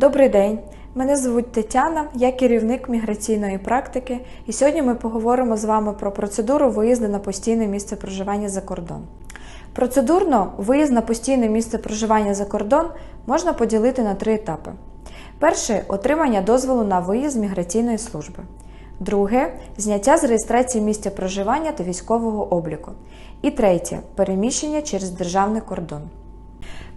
Добрий день! Мене звуть Тетяна, я керівник міграційної практики, і сьогодні ми поговоримо з вами про процедуру виїзду на постійне місце проживання за кордон. Процедурно виїзд на постійне місце проживання за кордон можна поділити на три етапи: перший отримання дозволу на виїзд з міграційної служби. Друге зняття з реєстрації місця проживання та військового обліку. І третє переміщення через державний кордон.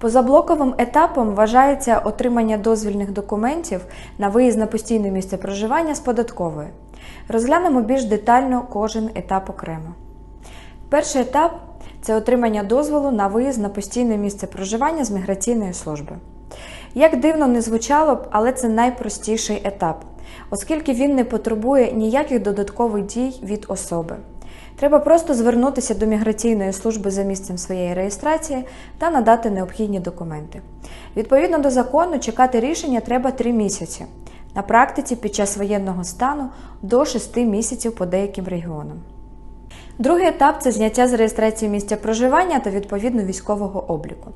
Позаблоковим етапом вважається отримання дозвільних документів на виїзд на постійне місце проживання з податкової. Розглянемо більш детально кожен етап окремо. Перший етап це отримання дозволу на виїзд на постійне місце проживання з міграційної служби. Як дивно не звучало б, але це найпростіший етап, оскільки він не потребує ніяких додаткових дій від особи. Треба просто звернутися до міграційної служби за місцем своєї реєстрації та надати необхідні документи. Відповідно до закону, чекати рішення треба 3 місяці. На практиці під час воєнного стану до 6 місяців по деяким регіонам. Другий етап це зняття з реєстрації місця проживання та відповідно військового обліку.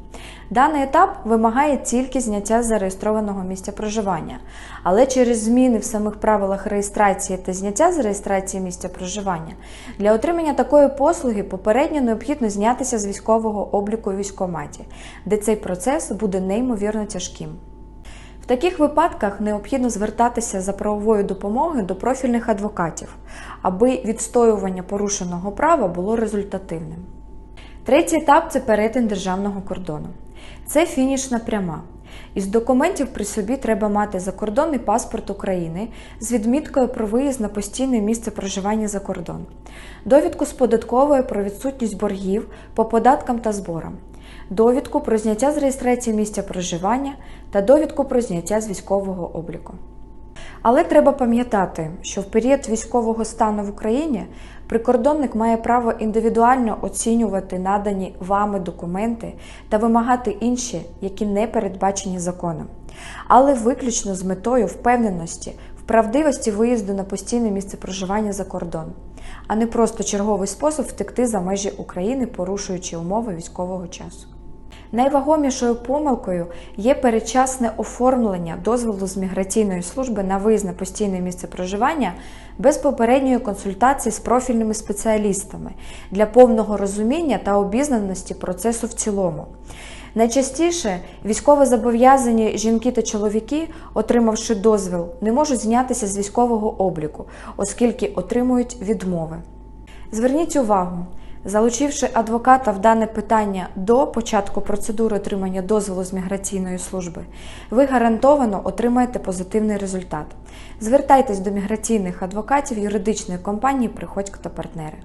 Даний етап вимагає тільки зняття зареєстрованого місця проживання, але через зміни в самих правилах реєстрації та зняття з реєстрації місця проживання для отримання такої послуги попередньо необхідно знятися з військового обліку у військкоматі, де цей процес буде неймовірно тяжким. В таких випадках необхідно звертатися за правовою допомогою до профільних адвокатів, аби відстоювання порушеного права було результативним. Третій етап це перетин державного кордону. Це фінішна пряма. Із документів при собі треба мати закордонний паспорт України з відміткою про виїзд на постійне місце проживання за кордон, довідку з податковою про відсутність боргів по податкам та зборам, довідку про зняття з реєстрації місця проживання та довідку про зняття з військового обліку. Але треба пам'ятати, що в період військового стану в Україні прикордонник має право індивідуально оцінювати надані вами документи та вимагати інші, які не передбачені законом, але виключно з метою впевненості правдивості виїзду на постійне місце проживання за кордон, а не просто черговий спосіб втекти за межі України, порушуючи умови військового часу. Найвагомішою помилкою є передчасне оформлення дозволу з міграційної служби на виїзд на постійне місце проживання без попередньої консультації з профільними спеціалістами для повного розуміння та обізнаності процесу в цілому. Найчастіше військовозобов'язані жінки та чоловіки, отримавши дозвіл, не можуть знятися з військового обліку, оскільки отримують відмови. Зверніть увагу, Залучивши адвоката в дане питання до початку процедури отримання дозволу з міграційної служби, ви гарантовано отримаєте позитивний результат. Звертайтесь до міграційних адвокатів юридичної компанії Приходько та партнери.